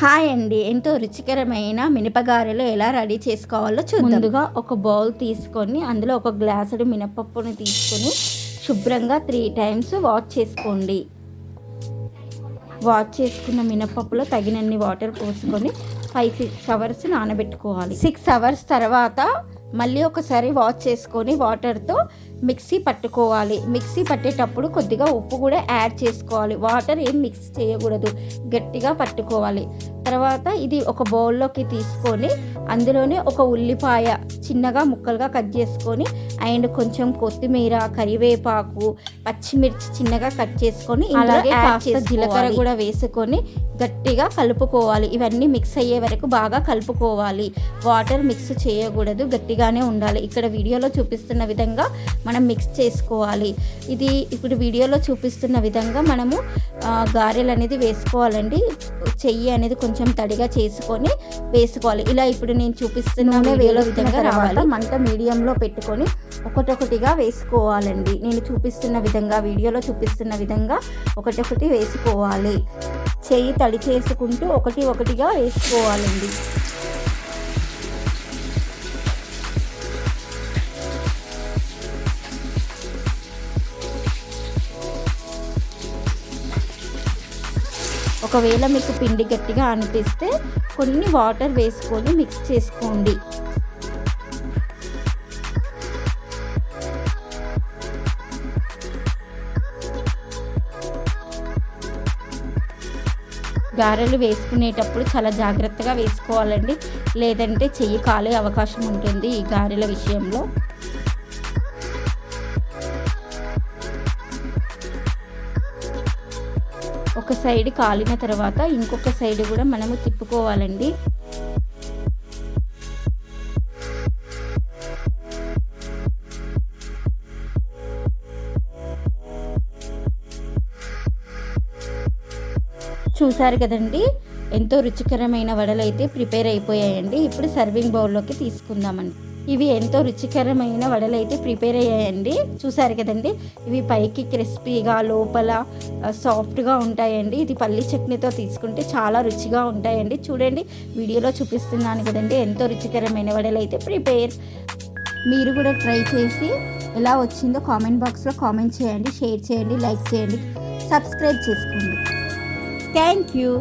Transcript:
Hi అండి. ఎంతో రుచికరమైన మినపగారెలు ఎలా రెడీ చేసుకోవాలో చూద్దాం. ముందుగా ఒక బౌల్ తీసుకొని అందులో ఒక గ్లాసుడు మినపప్పుని తీసుకొని శుభ్రంగా త్రీ టైమ్స్ వాష్ చేసుకోండి. వాష్ చేసుకున్న మినపప్పులో తగినన్ని వాటర్ పోసుకొని ఫైవ్ సిక్స్ అవర్స్ నానబెట్టుకోవాలి. సిక్స్ అవర్స్ తర్వాత మళ్ళీ ఒకసారి వాష్ చేసుకొని వాటర్తో మిక్సీ పట్టుకోవాలి. మిక్సీ పట్టేటప్పుడు కొద్దిగా ఉప్పు కూడా యాడ్ చేసుకోవాలి. వాటర్ ఏం మిక్స్ చేయకూడదు. గట్టిగా పట్టుకోవాలి. తర్వాత ఇది ఒక బౌల్లోకి తీసుకొని అందులోనే ఒక ఉల్లిపాయ చిన్నగా ముక్కలుగా కట్ చేసుకొని అండ్ కొంచెం కొత్తిమీర కరివేపాకు పచ్చిమిర్చి చిన్నగా కట్ చేసుకొని అలాగే కాస్త జీలకర్ర కూడా వేసుకొని గట్టిగా కలుపుకోవాలి. ఇవన్నీ మిక్స్ అయ్యే వరకు బాగా కలుపుకోవాలి. వాటర్ మిక్స్ చేయకూడదు గట్టిగానే ఉండాలి. ఇక్కడ వీడియోలో చూపిస్తున్న విధంగా మనం మిక్స్ చేసుకోవాలి. ఇది ఇప్పుడు వీడియోలో చూపిస్తున్న విధంగా మనము గారెలు అనేది వేసుకోవాలండి. చెయ్యి అనేది కొంచెం తడిగా చేసుకొని వేసుకోవాలి. ఇలా ఇప్పుడు నేను చూపిస్తున్న వేలో విధంగా రావాలి. మంట మీడియంలో పెట్టుకొని ఒకటొకటిగా వేసుకోవాలండి. నేను చూపిస్తున్న విధంగా వీడియోలో చూపిస్తున్న విధంగా ఒకటొకటి వేసుకోవాలి. చెయ్యి తడి చేసుకుంటూ ఒకటి ఒకటిగా వేసుకోవాలండి. ఒకవేళ మీకు పిండి గట్టిగా అనిపిస్తే కొన్ని వాటర్ వేసుకొని మిక్స్ చేసుకోండి. గారెలు వేసుకునేటప్పుడు చాలా జాగ్రత్తగా వేసుకోవాలండి. లేదంటే చెయ్యి కాలే అవకాశం ఉంటుంది ఈ గారెల విషయంలో. ఒక సైడ్ కాలిన తర్వాత ఇంకొక సైడ్ కూడా మనము తిప్పుకోవాలండి. చూసారు కదండి? ఎంతో రుచికరమైన వడలు అయితే ప్రిపేర్ అయిపోయాయండి. ఇప్పుడు సర్వింగ్ బౌల్లోకి తీసుకుందామండి. ఇవి ఎంతో రుచికరమైన వడలు అయితే ప్రిపేర్ అయ్యాయండి. చూసారు కదండి? ఇవి పైకి క్రిస్పీగా లోపల సాఫ్ట్గా ఉంటాయండి. ఇది పల్లి చట్నీతో తీసుకుంటే చాలా రుచిగా ఉంటాయండి. చూడండి వీడియోలో చూపిస్తున్నాను కదండి ఎంతో రుచికరమైన వడలు అయితే ప్రిపేర్. మీరు కూడా ట్రై చేసి ఎలా వచ్చిందో కామెంట్ బాక్స్లో కామెంట్ చేయండి షేర్ చేయండి లైక్ చేయండి సబ్స్క్రైబ్ చేసుకోండి. Thank you.